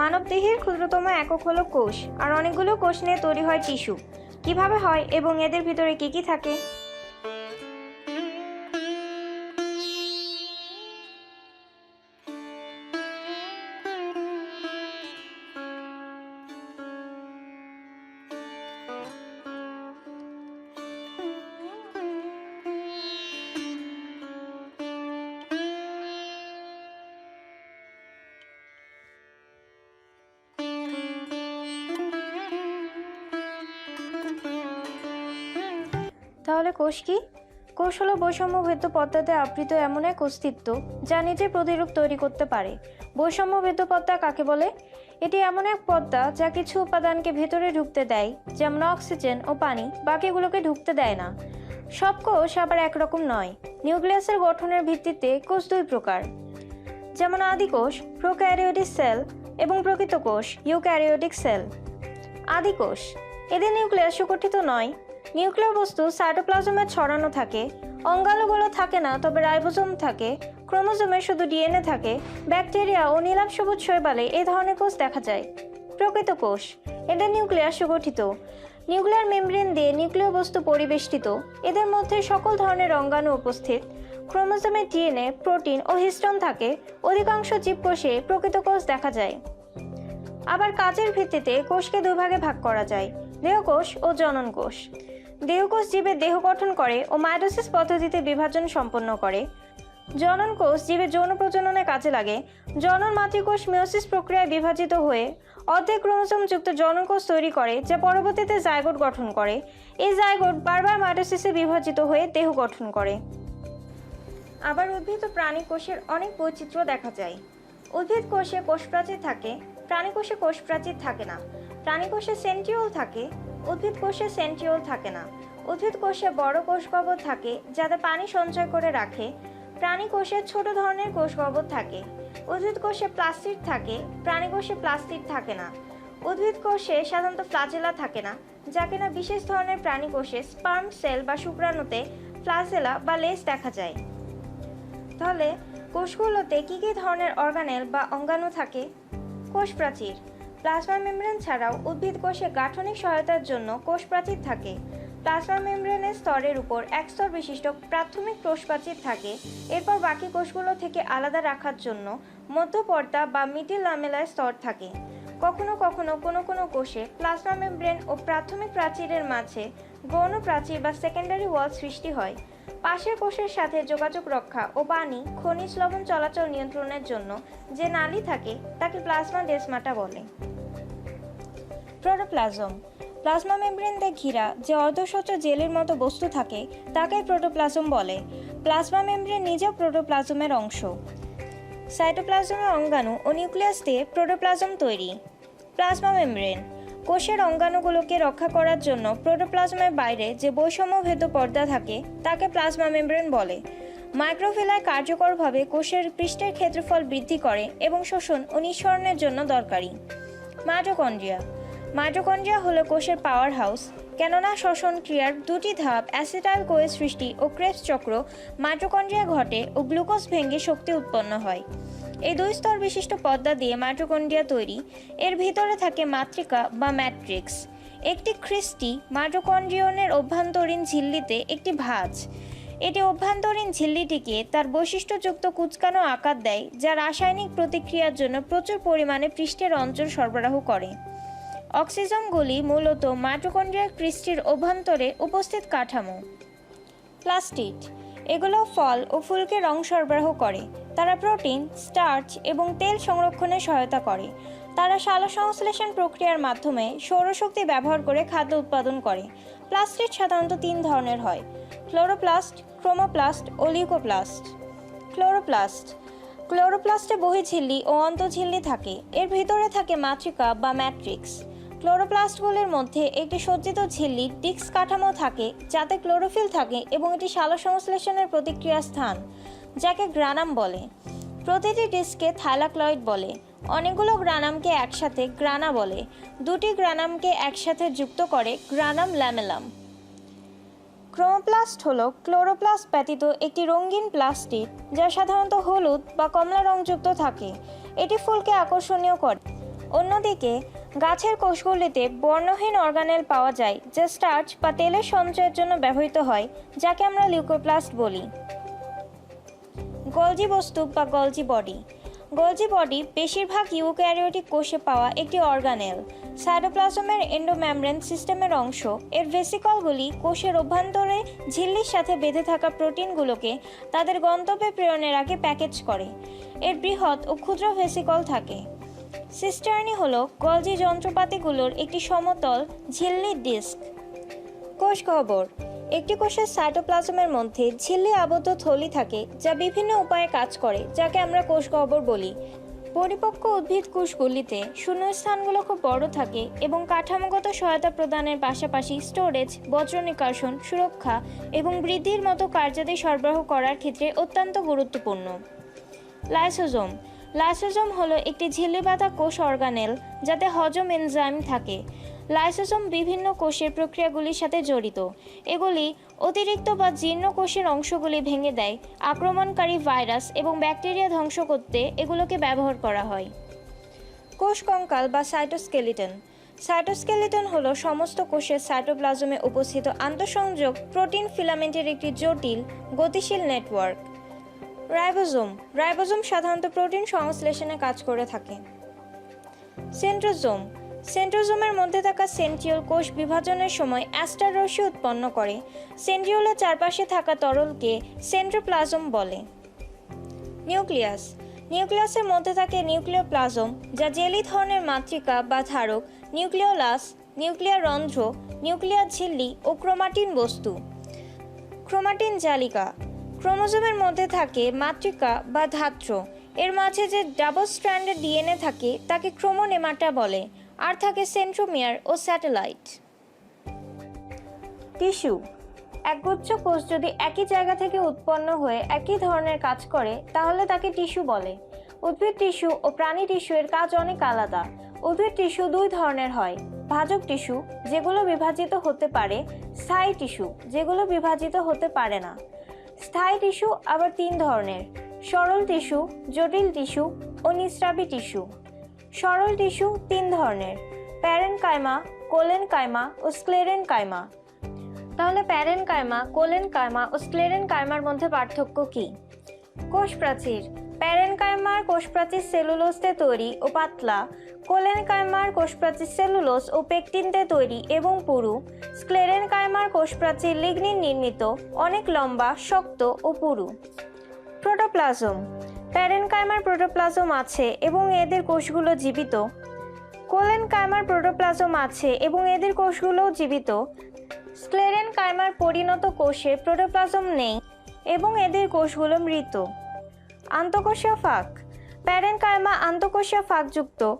মানবদেহের ক্ষুদ্রতম একক হলো কোষ, আর অনেকগুলো কোষ নিয়ে তৈরি হয় টিস্যু। কীভাবে হয় এবং এদের ভিতরে কি কি থাকে? তাহলে কোষ কি? কোষ হলো বৈষম্য বৈষম্যভেদ্য পদ্মাতে আবৃত এমন এক অস্তিত্ব যা নিজে প্রতিরূপ তৈরি করতে পারে। বৈষম্য বৈষম্যভেদ্য পদ্মা কাকে বলে? এটি এমন এক পদ্মা যা কিছু উপাদানকে ভেতরে ঢুকতে দেয়, যেমন অক্সিজেন ও পানি, বাকিগুলোকে ঢুকতে দেয় না। সব কোষ আবার একরকম নয়। নিউক্লিয়াসের গঠনের ভিত্তিতে কোষ দুই প্রকার। যেমন আদিকোষ প্রোক্যারিওটিক সেল এবং প্রকৃত কোষ, ইউক্যারিওটিক সেল। আদিকোষ এদের নিউক্লিয়াস সুগঠিত নয় নিউক্লিয় বস্তু সাইটোপ্লাজমে ছড়ানো থাকে, অঙ্গাণুগুলো থাকে না, তবে রাইবোজোম থাকে, ক্রোমোজোমে শুধু ডিএনএ থাকে, ব্যাকটেরিয়া ও নীলাভ সবুজ শৈবালে এই ধরনের কোষ দেখা যায়। প্রকৃত কোষ এদের নিউক্লিয়াস সুগঠিত। নিউক্লিয়ার মেমব্রেন দিয়ে নিউক্লিয় বস্তু পরিবেষ্টিত। এদের মধ্যে সকল ধরনের অঙ্গাণু উপস্থিত। ক্রোমোজোমে ডিএনএ, প্রোটিন ও হিস্টোন থাকে। অধিকাংশ জীবকোষে প্রকৃত কোষ দেখা যায়। আবার কাজের ভিত্তিতে কোষকে দুভাগে ভাগ করা যায়, দেহকোষ ও জনন কোষ। দেহকোষ জীবের দেহ গঠন করে ও মাইটোসিস পদ্ধতিতে বিভাজন সম্পন্ন করে। জনন কোষ জীবের যৌন প্রজননে কাজে লাগে। জনন মাতৃকোষ মিওসিস প্রক্রিয়ায় বিভাজিত হয়ে অর্ধেক ক্রোমোসোম যুক্ত জনন কোষ তৈরি করে, যা পরবর্তীতে জাইগোট গঠন করে। এই জাইগোট বারবার মাইটোসিসে বিভাজিত হয়ে দেহ গঠন করে। আবার উদ্ভিদ ও প্রাণী কোষের অনেক বৈচিত্র্য দেখা যায়। উদ্ভিদ কোষে কোষ প্রাচীর থাকে, প্রাণী কোষে কোষ প্রাচীর থাকে না। প্রাণী কোষে সেন্ট্রিওল থাকে উদ্ভিদ কোষে সেন্ট্রিওল থাকে না। উদ্ভিদ কোষে বড় কোষ থাকে, যাতে পানি সঞ্চয় করে রাখে। প্রাণী কোষে ছোট ধরনের কোষ থাকে। উদ্ভিদ কোষে প্লাস্টিক থাকে, প্রাণী কোষে প্লাস্টিক থাকে না। উদ্ভিদ কোষে সাধারণত ফ্লাজেলা থাকে না, যা কিনা বিশেষ ধরনের প্রাণী কোষে স্পার্ম সেল বা শুক্রাণুতে ফ্লাজেলা বা লেস দেখা যায়। তাহলে, কোষগুলোতে কী কী ধরনের অর্গানেল বা অঙ্গাণু থাকে? কোষ প্রাচীর প্লাজমা মেমব্রেন ছাড়াও উদ্ভিদ কোষে গাঠনিক সহায়তার জন্য কোষ প্রাচীর থাকে। প্লাজমা মেমব্রেনের স্তরের উপর এক স্তর বিশিষ্ট প্রাথমিক কোষ প্রাচীর থাকে। এরপর বাকি কোষগুলো থেকে আলাদা রাখার জন্য মধ্যপর্দা বা মিডিল লামেলার স্তর থাকে। কখনো কখনো কোনো কোনো কোষে প্লাজমা মেমব্রেন ও প্রাথমিক প্রাচীরের মাঝে গৌণ প্রাচীর বা সেকেন্ডারি ওয়াল সৃষ্টি হয়। পাশের কোষের সাথে যোগাযোগ রক্ষা ও পানি, খনিজ লবণ চলাচল নিয়ন্ত্রণের জন্য যে নালী থাকে, তাকে প্লাজমা ডেসমাটা বলে। প্রোটোপ্লাজম। প্লাজমা মেমব্রেন দিয়ে ঘিরা যে অর্ধস্বচ্ছ জেলের মতো বস্তু থাকে, তাকে প্রোটোপ্লাজম বলে। প্লাজমা মেমব্রেন নিজেও প্রোটোপ্লাজমের অংশ। সাইটোপ্লাজমের অঙ্গাণু ও নিউক্লিয়াস দিয়ে প্রোটোপ্লাজম তৈরি। প্লাজমা মেমব্রেন কোষের অঙ্গাণুগুলোকে রক্ষা করার জন্য প্রোটোপ্লাজমের বাইরে যে বৈষম্যভেদ্য পর্দা থাকে, তাকে প্লাজমা মেমব্রেন বলে। মাইক্রোফিলায় কার্যকরভাবে কোষের পৃষ্ঠের ক্ষেত্রফল বৃদ্ধি করে এবং শোষণ ও নিঃসরণের জন্য দরকারি। মাইটোকন্ড্রিয়া মাইটোকন্ড্রিয়া হলো কোষের পাওয়ার হাউস কেননা শ্বসন ক্রিয়ার দুটি ধাপ অ্যাসিটাইল কোয়ের সৃষ্টি ও ক্রেবস চক্র মাইটোকন্ড্রিয়া ঘটে ও গ্লুকোজ ভেঙে শক্তি উৎপন্ন হয়। এই দুই স্তর বিশিষ্ট পদ্মা দিয়ে মাইটোকন্ড্রিয়া তৈরি। এর ভিতরে থাকে মাতৃকা বা ম্যাট্রিক্স। একটি খ্রিস্টি মাইটোকন্ড্রিয়নের অভ্যন্তরীণ ঝিল্লিতে একটি ভাঁজ। এটি অভ্যন্তরীণ ঝিল্লিটিকে তার বৈশিষ্ট্যযুক্ত কুচকানো আকার দেয়, যা রাসায়নিক প্রতিক্রিয়ার জন্য প্রচুর পরিমাণে পৃষ্ঠের অঞ্চল সরবরাহ করে। অক্সিজনগুলি মূলত মাইটোকন্ড্রিয়ার ক্রিস্টির অভ্যন্তরে উপস্থিত কাঠামো। প্লাস্টিড, এগুলো ফল ও ফুলকে রং সরবরাহ করে। তারা প্রোটিন, স্টার্চ এবং তেল সংরক্ষণে সহায়তা করে। তারা সালো সংশ্লেষণ প্রক্রিয়ার মাধ্যমে সৌরশক্তি ব্যবহার করে খাদ্য উৎপাদন করে। প্লাস্টিড সাধারণত তিন ধরনের হয়। ক্লোরোপ্লাস্ট, ক্রোমোপ্লাস্ট ও লিউকোপ্লাস্ট ক্লোরোপ্লাস্ট, ক্লোরোপ্লাস্টে বহিঝিল্লি ও অন্তঃঝিল্লি থাকে। এর ভিতরে থাকে মাতৃকা বা ম্যাট্রিক্স। ক্লোরোপ্লাস্টগুলির মধ্যে একটি সজ্জিত ঝিল্লি ডিক্স কাঠামো থাকে, যাতে ক্লোরোফিল থাকে এবং এটি সালো সংশ্লেষণের প্রতিক্রিয়া স্থান, যাকে গ্রানাম বলে। প্রতিটি ডিস্কে থাইলাক্লয়েড বলে। অনেকগুলো গ্রানামকে একসাথে গ্রানা বলে। দুটি গ্রানামকে একসাথে যুক্ত করে গ্রানাম ল্যামেলাম। ক্রোমোপ্লাস্ট হলো ক্লোরোপ্লাস্ট ব্যতীত একটি রঙিন প্লাস্টিক যা সাধারণত হলুদ বা কমলা রংযুক্ত থাকে। এটি ফুলকে আকর্ষণীয় করে। অন্যদিকে, গাছের কোষগুলিতে বর্ণহীন অর্গানেল পাওয়া যায়, যা স্টার্চ বা তেলের সঞ্চয়ের জন্য ব্যবহৃত হয়, যাকে আমরা লিউকোপ্লাস্ট বলি। গলজি বস্তু বা গলজি বডি গলজি বডি বেশিরভাগ ইউক্যারিওটিক কোষে পাওয়া একটি অর্গানেল সাইটোপ্লাজমের এন্ডোমেমব্রেন সিস্টেমের অংশ। এর ভেসিকলগুলি কোষের অভ্যন্তরে ঝিল্লির সাথে বেঁধে থাকা প্রোটিনগুলোকে তাদের গন্তব্যে প্রেরণের আগে প্যাকেজ করে। এর বৃহৎ ও ক্ষুদ্র ভেসিকল থাকে। সিস্টার্নি হলো গলজি যন্ত্রপাতিগুলোর একটি সমতল, ঝিল্লি ডিস্ক। কোষ খবর একটি কোষের সাইটোপ্লাজমের মধ্যে ঝিল্লি আবদ্ধ থলি থাকে যা বিভিন্ন উপায়ে কাজ করে, যাকে আমরা কোষ গহ্বর বলি। পরিপক্ক উদ্ভিদ কোষগুলিতে শূন্যস্থানগুলো খুব বড় থাকে এবং কাঠামোগত সহায়তা প্রদানের পাশাপাশি স্টোরেজ বজ্র নিকাশন সুরক্ষা এবং বৃদ্ধির মতো কার্যাদি সরবরাহ করার ক্ষেত্রে অত্যন্ত গুরুত্বপূর্ণ। লাইসোজোম লাইসোজোম হলো একটি ঝিল্লিবাঁধা কোষ অর্গানেল যাতে হজম এনজাইম থাকে। লাইসোজোম বিভিন্ন কোষের প্রক্রিয়াগুলির সাথে জড়িত। এগুলি অতিরিক্ত বা জীর্ণ কোষের অংশগুলি ভেঙে দেয়, আক্রমণকারী ভাইরাস এবং ব্যাকটেরিয়া ধ্বংস করতে এগুলোকে ব্যবহার করা হয়। কোষ কঙ্কাল বা সাইটোস্কেলিটন। সাইটোস্কেলিটন হল সমস্ত কোষের সাইটোপ্লাজমে উপস্থিত আন্তঃসংযোগ প্রোটিন ফিলামেন্টের একটি জটিল, গতিশীল নেটওয়ার্ক রাইবোজোম। রাইবোজোম সাধারণত প্রোটিন সংশ্লেষণে কাজ করে থাকে। সেন্ট্রোজোম। সেন্ট্রোজোমের মধ্যে থাকা সেন্ট্রিওল কোষ বিভাজনের সময় অ্যাস্টার রশ্মি উৎপন্ন করে। সেন্ট্রিওলের চারপাশে থাকা তরলকে সেন্ট্রোপ্লাজম বলে। নিউক্লিয়াস। নিউক্লিয়াসের মধ্যে থাকে নিউক্লিওপ্লাজম, যা জেলি ধরনের মাতৃকা বা ধারক, নিউক্লিওলাস নিউক্লিয়ার রন্ধ্র নিউক্লিয়ার ঝিল্লি ও ক্রোমাটিন বস্তু। ক্রোমাটিন জালিকা। ক্রোমোজোমের মধ্যে থাকে মাতৃকা বা ধাত্র। এর মাঝে যে ডাবল স্ট্র্যান্ডেড ডিএনএ থাকে, তাকে ক্রোমোনেমাটা বলে, আর থাকে সেন্ট্রোমিয়ার ও স্যাটেলাইট। টিস্যু। একগুচ্ছ কোষ যদি একই জায়গা থেকে উৎপন্ন হয়ে একই ধরনের কাজ করে, তাহলে তাকে টিস্যু বলে। উদ্ভিদ টিস্যু ও প্রাণী টিস্যু এর কাজ অনেক আলাদা। উদ্ভিদ টিস্যু দুই ধরনের হয়, ভাজক টিস্যু, যেগুলো বিভাজিত হতে পারে স্থায়ী টিস্যু, যেগুলো বিভাজিত হতে পারে না। স্থায়ী টিস্যু, আবার তিন ধরনের। সরল টিস্যু, জটিল টিস্যু ও নিস্রাবী টিস্যু। সরল টিস্যু তিন ধরনের প্যারেন কায়মা কোলেন কায়মা ও স্ক্লেরেন কায়মা তাহলে প্যারেন কায়মা কোলেন কায়মা ও স্ক্লেরেন কায়মার মধ্যে পার্থক্য কি? কোষ প্রাচীর প্যারেন কায়মার কোষ প্রাচীর সেলুলোসতে তৈরি ও পাতলা কোলেন কাইমার কোষ প্রাচীর সেলুলোস ও পেকটিনতে তৈরি এবং পুরু। স্ক্লেরেন কাইমার কোষ প্রাচীর লিগনিন নির্মিত, অনেক লম্বা, শক্ত ও পুরু। প্রোটোপ্লাজম। প্যারেন কাইমার প্রোটোপ্লাজম আছে এবং এদের কোষগুলো জীবিত। কোলেন কাইমার প্রোটোপ্লাজম আছে এবং এদের কোষগুলোও জীবিত। স্ক্লেরেন কাইমার পরিণত কোষে প্রোটোপ্লাজম নেই এবং এদের কোষগুলো মৃত। আন্তঃকোষীয় ফাঁক। প্যারেন কাইমা আন্তঃকোষীয় ফাঁকযুক্ত।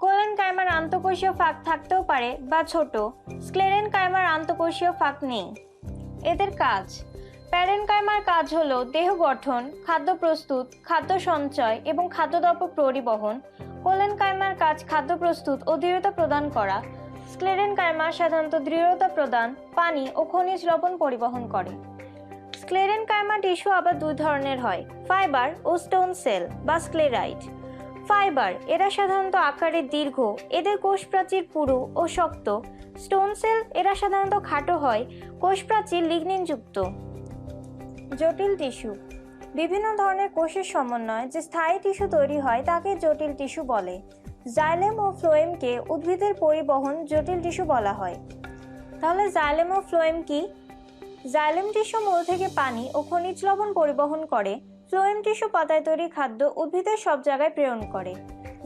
কোলেন কাইমার আন্তঃকোষীয় ফাঁক থাকতেও পারে বা ছোট। স্ক্লেরেন কাইমার আন্তঃকোষীয় ফাঁক নেই। এদের কাজ। প্যারেন কাইমার কাজ হল দেহ গঠন, খাদ্য প্রস্তুত, খাদ্য সঞ্চয় এবং খাদ্যদ্রব্য পরিবহন। কোলেন কাইমার কাজ খাদ্য প্রস্তুত ও দৃঢ়তা প্রদান করা। স্ক্লেরেন কাইমা সাধারণত দৃঢ়তা প্রদান, পানি ও খনিজ লবণ পরিবহন করে। স্ক্লেরেন কাইমা টিস্যু আবার দুই ধরনের হয়, ফাইবার ও স্টোন সেল বা স্ক্লেরাইট ফাইবার, এরা সাধারণত আকারে দীর্ঘ, এদের কোষ প্রাচীর পুরু ও শক্ত। স্টোন সেল, এরা সাধারণত খাটো হয় কোষ প্রাচীর লিগনিনযুক্ত। জটিল টিস্যু, বিভিন্ন ধরনের কোষের সমন্বয়ে যে স্থায়ী টিস্যু তৈরি হয় তাকে জটিল টিস্যু বলে। জাইলেম ও ফ্লোয়েমকে উদ্ভিদের পরিবহন জটিল টিস্যু বলা হয়। তাহলে জাইলেম ও ফ্লোয়েম কি? জাইলেম টিস্যু মূল থেকে পানি ও খনিজ লবণ পরিবহন করে। ফ্লোয়েম টিস্যু পাতায় তৈরি খাদ্য উদ্ভিদের সব জায়গায় প্রেরণ করে।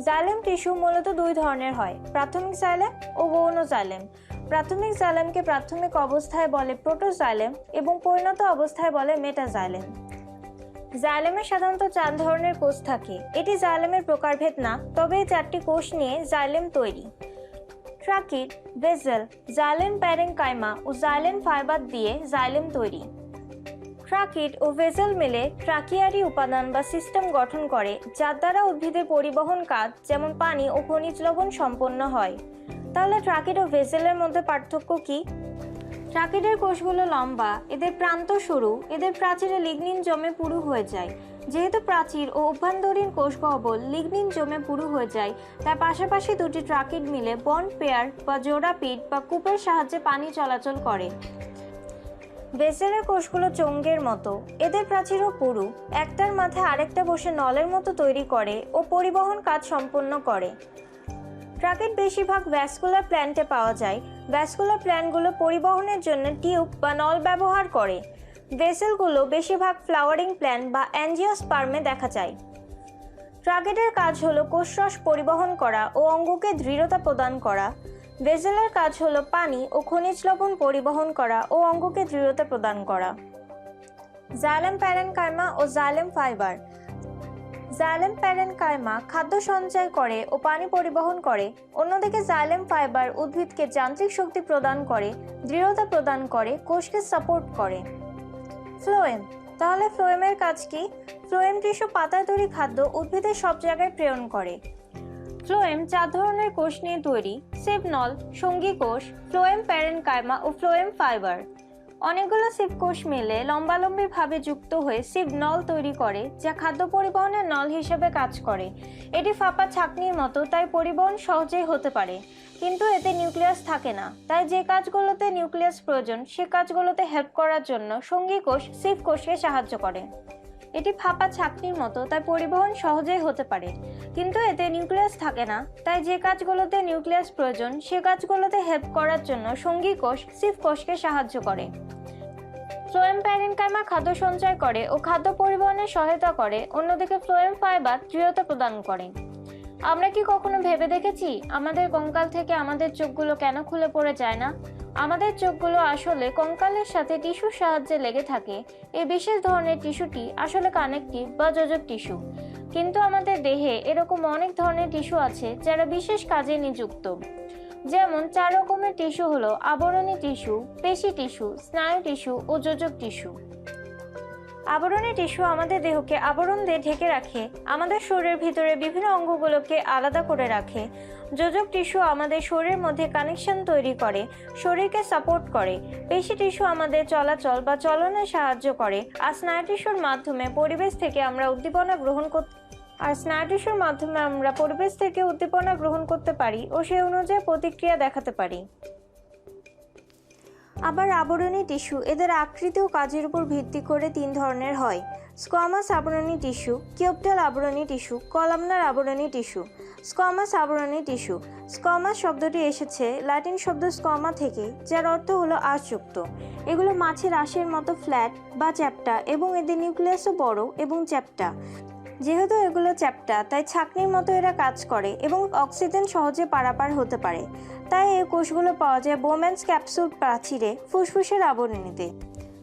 জাইলেম টিস্যু মূলত দুই ধরনের হয়, প্রাথমিক জাইলেম ও গৌণ জাইলেম। প্রাথমিক জাইলেমকে প্রাথমিক অবস্থায় বলে প্রোটোজাইলেম এবং পরিণত অবস্থায় বলে মেটাজাইলেম। জাইলেমে সাধারণত চার ধরনের কোষ থাকে। এটি জাইলেমের প্রকারভেদ না, তবে এই চারটি কোষ নিয়ে জাইলেম তৈরি। ট্রাকিড ভেজেল জাইলেম প্যারেনকাইমা ও জাইলেম ফাইবার দিয়ে জাইলেম তৈরি। ট্রাকিড ও ভেজেল মিলে ট্রাকিয়ারি উপাদান বা সিস্টেম গঠন করে, যার দ্বারা উদ্ভিদের পরিবহন কাজ, যেমন পানি ও খনিজ লবণ সম্পন্ন হয়। তাহলে ট্রাকিড ও ভেজেলের মধ্যে পার্থক্য কি? ট্রাকিডের কোষগুলো লম্বা, এদের প্রান্ত সরু, এদের প্রাচীরে লিগনিন জমে পুরু হয়ে যায়। যেহেতু প্রাচীর ও অভ্যন্তরীণ কোষগহ্বর লিগনিন জমে পুরু হয়ে যায় তাই পাশাপাশি দুটি ট্রাকিড মিলে বন্ড পেয়ার বা জোড়া পিট বা কূপের সাহায্যে পানি চলাচল করে। বেসেলের কোষগুলো চঙ্গের মতো। এদের প্রাচীরও পুরু। একটার মাথায় আরেকটা বসে নলের মতো তৈরি করে ও পরিবহন কাজ সম্পন্ন করে। ট্রাকেট বেশিরভাগ ভ্যাসকুলার প্ল্যান্টে পাওয়া যায়। ভ্যাসকুলার প্ল্যান্টগুলো পরিবহনের জন্য টিউব বা নল ব্যবহার করে। ভেসেলগুলো বেশিরভাগ ফ্লাওয়ারিং প্ল্যান্ট বা অ্যাঞ্জিওস্পার্মে দেখা যায়। ট্রাগেটের কাজ হলো কোষরস পরিবহন করা ও অঙ্গকে দৃঢ়তা প্রদান করা। ভেসেলের কাজ হলো পানি ও খনিজ লবণ পরিবহন করা ও অঙ্গকে দৃঢ়তা প্রদান করা। জাইলেম প্যারেনকাইমা ও জাইলেম ফাইবার। জাইলেম প্যারেনকাইমা খাদ্য সঞ্চয় করে ও পানি পরিবহন করে। অন্যদিকে জাইলেম ফাইবার উদ্ভিদকে যান্ত্রিক শক্তি প্রদান করে, দৃঢ়তা প্রদান করে, কোষকে সাপোর্ট করে। ফ্লোয়েম তাহলে ফ্লোয়েমের কাজ কি? ফ্লোয়েম টিস্যু পাতায় তৈরি খাদ্য উদ্ভিদের সব জায়গায় প্রেরণ করে। ফ্লোয়েম চার ধরনের কোষ নিয়ে তৈরি সেবনল সঙ্গী কোষ ফ্লোয়েম প্যারেনকাইমা ও ফ্লোয়েম ফাইবার। অনেকগুলো সিপ কোষ মিলে লম্বালম্বিভাবে যুক্ত হয়ে সিপ নল তৈরি করে, যা খাদ্য পরিবহনের নল হিসেবে কাজ করে। এটি ফাঁপা ছাকনির মতো, তাই পরিবহন সহজেই হতে পারে। কিন্তু এতে নিউক্লিয়াস থাকে না। তাই যে কাজগুলোতে নিউক্লিয়াস প্রয়োজন, সে কাজগুলোতে হেল্প করার জন্য সঙ্গী কোষ সিপ কোষকে সাহায্য করে। এটি ফাঁপা ছাকনির মতো, তাই পরিবহন সহজেই হতে পারে। কিন্তু এতে নিউক্লিয়াস থাকে না। তাই যে কাজগুলোতে নিউক্লিয়াস প্রয়োজন, সে কাজগুলোতে হেল্প করার জন্য সঙ্গী কোষ সিফ কোষকে সাহায্য করে। ফ্লোয়েম প্যারেনকাইমা খাদ্য সঞ্চয় করে ও খাদ্য পরিবহনে সহায়তা করে, অন্যদিকে ফ্লোয়েম ফাইবার দৃঢ়তা প্রদান করে। আমরা কি কখনো ভেবে দেখেছি? আমাদের কঙ্কাল থেকে আমাদের চোখগুলো কেন খুলে পড়ে যায় না? আমাদের চোখগুলো আসলে কঙ্কালের সাথে টিস্যুর সাহায্যে লেগে থাকে। এই বিশেষ ধরনের টিস্যুটি আসলে কানেকটিভ বা যোজক টিস্যু। কিন্তু আমাদের দেহে এরকম অনেক ধরনের টিস্যু আছে যারা বিশেষ কাজে নিযুক্ত। যেমন চার রকমের টিস্যু হলো আবরণী টিস্যু, পেশি টিস্যু, স্নায়ু টিস্যু ও যোজক টিস্যু। আবরণী টিস্যু আমাদের দেহকে আবরণ দিয়ে ঢেকে রাখে, আমাদের শরীরের ভিতরে বিভিন্ন অঙ্গগুলোকে আলাদা করে রাখে। যোজক টিস্যু আমাদের শরীরের মধ্যে কানেকশন তৈরি করে, শরীরকে সাপোর্ট করে। পেশি টিস্যু আমাদের চলাচল বা চলনে সাহায্য করে। আর স্নায়ু টিস্যুর মাধ্যমে পরিবেশ থেকে আমরা উদ্দীপনা গ্রহণ করতে আর স্নায়ু টিস্যুর মাধ্যমে আমরা পরিবেশ থেকে উদ্দীপনা গ্রহণ করতে পারি ও সে অনুযায়ী প্রতিক্রিয়া দেখাতে পারি। আবার আবরণী টিস্যু এদের আকৃতি ও কাজের উপর ভিত্তি করে তিন ধরনের হয়। স্কোয়ামাস আবরণী টিস্যু কিউপটাল আবরণী টিস্যু, কলামনার আবরণী টিস্যু। স্কোয়ামাস আবরণী টিস্যু। স্কোয়ামাস শব্দটি এসেছে ল্যাটিন শব্দ স্কমা থেকে, যার অর্থ হলো আঁশযুক্ত। এগুলো মাছের আঁশের মতো ফ্ল্যাট বা চ্যাপ্টা এবং এদের নিউক্লিয়াসও বড় এবং চ্যাপ্টা। যেহেতু এগুলো চ্যাপ্টা, তাই ছাকনির মতো এরা কাজ করে এবং অক্সিজেন সহজে পারাপার হতে পারে। তাই এই কোষগুলো পাওয়া যায় বোম্যান্স ক্যাপসুল প্রাচীরে ফুসফুসের আবরণীতে।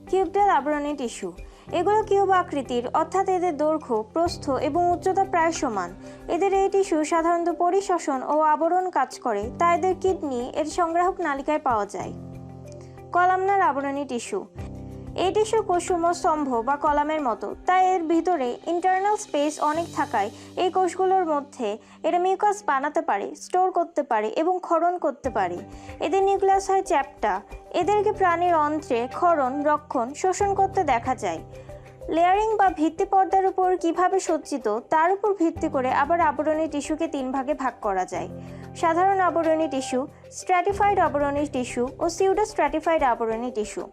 কিউবডাল আবরণী টিস্যু। এগুলো কিউব আকৃতির, অর্থাৎ এদের দৈর্ঘ্য, প্রস্থ এবং উচ্চতা প্রায় সমান। এদের এই টিস্যু সাধারণত পরিশোষণ ও আবরণ কাজ করে তাই এদের কিডনি, এর সংগ্রাহক নালিকায় পাওয়া যায়। কলামনার আবরণী টিস্যু। এই টিস্যু স্তম্ভ বা কলামের মতো। তাই এর ভিতরে ইন্টারনাল স্পেস অনেক থাকায় এই কোষগুলোর মধ্যে এরা মিউকাস বানাতে পারে স্টোর করতে পারে এবং ক্ষরণ করতে পারে। এদের নিউক্লিয়াস হয় চ্যাপ্টা। এদেরকে প্রাণীর অন্ত্রে ক্ষরণ, রক্ষণ, শোষণ করতে দেখা যায়। লেয়ারিং বা ভিত্তি পর্দার উপর কীভাবে সজ্জিত, তার উপর ভিত্তি করে আবার আবরণী টিস্যুকে তিন ভাগে ভাগ করা যায়। সাধারণ আবরণী টিস্যু স্ট্র্যাটিফাইড আবরণী টিস্যু ও সিউডো স্ট্র্যাটিফাইড আবরণী টিস্যু।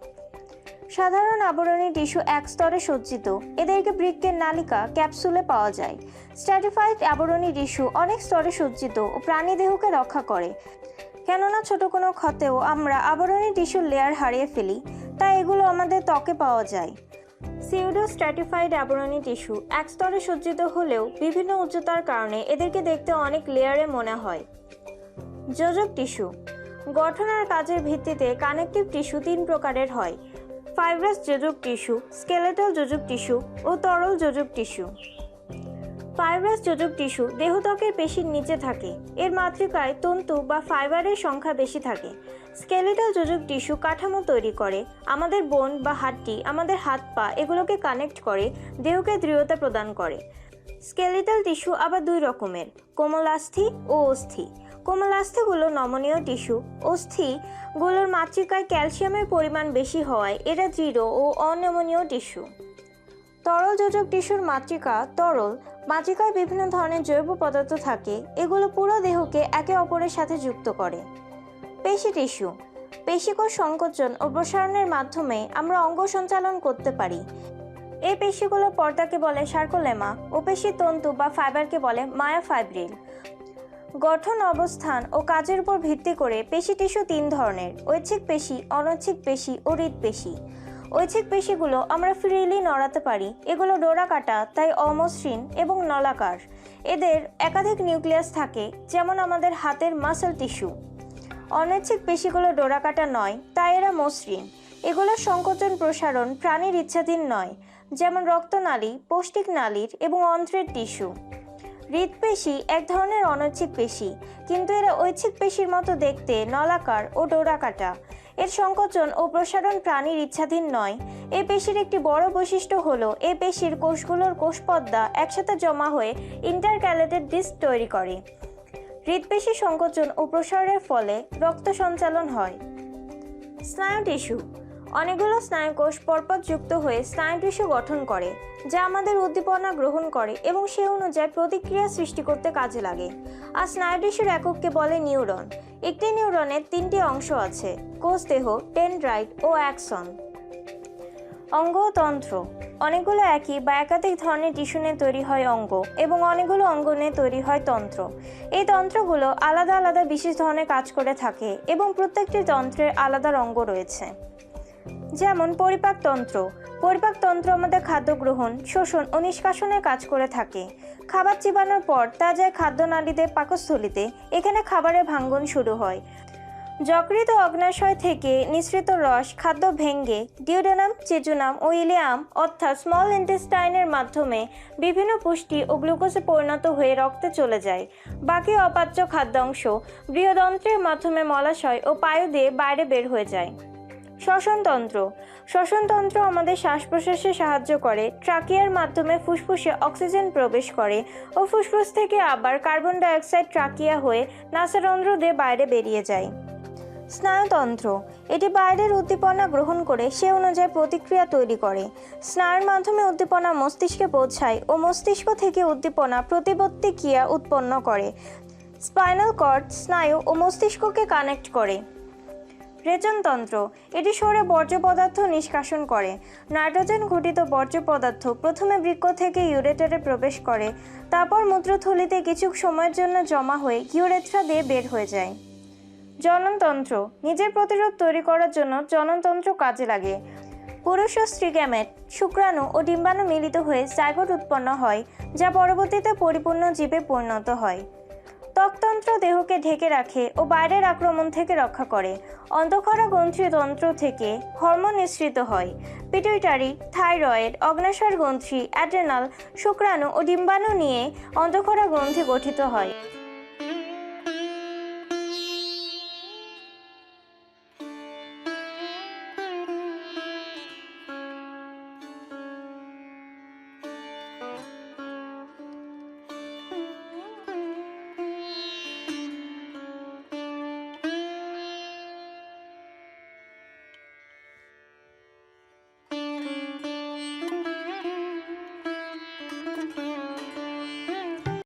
সাধারণ আবরণী টিস্যু এক স্তরে সজ্জিত। এদেরকে বৃক্কের নালিকা, ক্যাপসুলে পাওয়া যায়। স্ট্র্যাটিফাইড আবরণী টিস্যু অনেক স্তরে সজ্জিত ও প্রাণীদেহকে রক্ষা করে। কেননা ছোট কোনো ক্ষতেও আমরা আবরণী টিস্যুর লেয়ার হারিয়ে ফেলি, তাই এগুলো আমাদের ত্বকে পাওয়া যায়। সিউডো স্ট্র্যাটিফাইড আবরণী টিস্যু এক স্তরে সজ্জিত হলেও বিভিন্ন উচ্চতার কারণে এদেরকে দেখতে অনেক লেয়ারে মনে হয়। যোজক টিস্যু। গঠন আর কাজের ভিত্তিতে কানেকটিভ টিস্যু তিন প্রকারের হয়। ফাইব্রাস যোজক টিস্যু, স্কেলেটাল যোজক টিস্যু ও তরল যোজক টিস্যু। ফাইব্রাস যোজক টিস্যু দেহত্বকের পেশির নিচে থাকে। এর মাতৃকায় তন্তু বা ফাইবারের সংখ্যা বেশি থাকে। স্কেলেটাল যোজক টিস্যু কাঠামো তৈরি করে। আমাদের বোন বা হাড্ডি আমাদের হাত পা এগুলোকে কানেক্ট করে, দেহকে দৃঢ়তা প্রদান করে। স্কেলেটাল টিস্যু আবার দুই রকমের কোমলাস্থি ও অস্থি। কোমলাস্থিগুলো নমনীয় টিস্যু। অস্থিগুলোর মাতৃকায় ক্যালসিয়ামের পরিমাণ বেশি হওয়ায় এরা দৃঢ় ও অনমনীয় টিস্যু। তরল যোজক টিস্যুর মাতৃকা তরল। মাতৃকায় বিভিন্ন ধরনের জৈব পদার্থ থাকে। এগুলো পুরো দেহকে একে অপরের সাথে যুক্ত করে। পেশি টিস্যু। পেশিকোষ সংকোচন ও প্রসারণের মাধ্যমে আমরা অঙ্গ সঞ্চালন করতে পারি। এই পেশিগুলো পর্দাকে বলে সার্কোলেমা ও পেশি তন্তু বা ফাইবারকে বলে মায়াফাইব্রিল। গঠন, অবস্থান ও কাজের উপর ভিত্তি করে পেশি টিস্যু তিন ধরনের, ঐচ্ছিক পেশি, অনৈচ্ছিক পেশি ও হৃদপেশি ঐচ্ছিক পেশিগুলো আমরা ফ্রিলি নড়াতে পারি, এগুলো ডোরা কাটা, তাই অমসৃণ এবং নলাকার। এদের একাধিক নিউক্লিয়াস থাকে, যেমন আমাদের হাতের মাসল টিস্যু। অনৈচ্ছিক পেশিগুলো ডোরাকাটা নয়, তাই এরা মসৃণ। এগুলোর সংকোচন প্রসারণ প্রাণীর ইচ্ছাধীন নয়, যেমন রক্তনালী, পৌষ্টিক নালীর এবং অন্ত্রের টিস্যু। হৃদপেশি এক ধরনের অনৈচ্ছিক পেশি, কিন্তু এরা ঐচ্ছিক পেশির মতো দেখতে নলাকার ও ডোরাকাটা। এর সংকোচন ও প্রসারণ প্রাণীর ইচ্ছাধীন নয়। এ পেশির একটি বড় বৈশিষ্ট্য হল, এ পেশির কোষগুলোর কোষপদ্মা একসাথে জমা হয়ে ইন্টারক্যালেটেড ডিস্ক তৈরি করে। হৃদপেশি সংকোচন ও প্রসারের ফলে রক্ত সঞ্চালন হয়। স্নায়ু টিস্যু অনেকগুলো স্নায়ুকোষ পরপর যুক্ত হয়ে স্নায়ু টিস্যু গঠন করে, যা আমাদের উদ্দীপনা গ্রহণ করে এবং সে অনুযায়ী প্রতিক্রিয়া সৃষ্টি করতে কাজে লাগে। আর স্নায়ু টিস্যুর একককে বলে নিউরন। একটি নিউরনের তিনটি অংশ আছে, কোষ দেহ, ডেনড্রাইট ও অ্যাক্সন। অঙ্গ তন্ত্র। অনেকগুলো একই বা একাধিক ধরনের টিস্যু নিয়ে তৈরি হয় অঙ্গ এবং অনেকগুলো অঙ্গ নিয়ে তৈরি হয় তন্ত্র। এই তন্ত্রগুলো আলাদা আলাদা বিশেষ ধরনের কাজ করে থাকে এবং প্রত্যেকটি তন্ত্রের আলাদা অঙ্গ রয়েছে। যেমন পরিপাকতন্ত্র পরিপাকতন্ত্র আমাদের খাদ্য গ্রহণ, শোষণ ও নিষ্কাশনের কাজ করে থাকে। খাবার চিবানোর পর তা যায় খাদ্যনালীতে পাকস্থলিতে, এখানে খাবারের ভাঙ্গন শুরু হয়। যকৃত অগ্নাশয় থেকে নিঃসৃত রস, খাদ্য ভেঙ্গে ডিওডেনাম, চেজুনাম ও ইলিয়াম, অর্থাৎ স্মল ইন্টেস্টাইনের মাধ্যমে বিভিন্ন পুষ্টি ও গ্লুকোজে পরিণত হয়ে রক্তে চলে যায়। বাকি অপাচ্য খাদ্যাংশ বৃহদন্ত্রের মাধ্যমে মলাশয় ও পায়ু দিয়ে বাইরে বের হয়ে যায়। শ্বসনতন্ত্র। শ্বসনতন্ত্র আমাদের শ্বাস প্রশ্বাসে সাহায্য করে, ট্রাকিয়ার মাধ্যমে ফুসফুসে অক্সিজেন প্রবেশ করে ও ফুসফুস থেকে আবার কার্বন ডাইঅক্সাইড ট্রাকিয়া হয়ে নাসারন্ধ্র দিয়ে বাইরে বেরিয়ে যায়। স্নায়ুতন্ত্র। এটি বাইরের উদ্দীপনা গ্রহণ করে সে অনুযায়ী প্রতিক্রিয়া তৈরি করে। স্নায়ুর মাধ্যমে উদ্দীপনা মস্তিষ্কে পৌঁছায় ও মস্তিষ্ক থেকে উদ্দীপনা প্রতিবর্তী ক্রিয়া উৎপন্ন করে। স্পাইনাল কর্ড স্নায়ু ও মস্তিষ্ককে কানেক্ট করে। রেচনতন্ত্র এটি সরে বর্জ্য পদার্থ নিষ্কাশন করে। নাইট্রোজেন ঘটিত বর্জ্য পদার্থ প্রথমে বৃক্ক থেকে ইউরেটারে প্রবেশ করে, তারপর মূত্রথলিতে কিছু সময়ের জন্য জমা হয়ে ইউরেথ্রা দিয়ে বের হয়ে যায়। জননতন্ত্র। নিজের প্রতিরোধ তৈরি করার জন্য জননতন্ত্র কাজে লাগে। পুরুষ ও স্ত্রী গ্যামেট, শুক্রাণু ও ডিম্বাণু মিলিত হয়ে জাইগোট উৎপন্ন হয়, যা পরবর্তীতে পরিপূর্ণ জীবে পরিণত হয়। ত্বকতন্ত্র দেহকে ঢেকে রাখে ও বাইরের আক্রমণ থেকে রক্ষা করে। অন্ধকরা গ্রন্থিতন্ত্র থেকে হরমোন নিঃসৃত হয়। পিটুইটারি, থাইরয়েড, অগ্নাশয় গ্রন্থি, অ্যাড্রেনাল, শুক্রাণু ও ডিম্বাণু নিয়ে অন্ধকরা গ্রন্থি গঠিত হয়।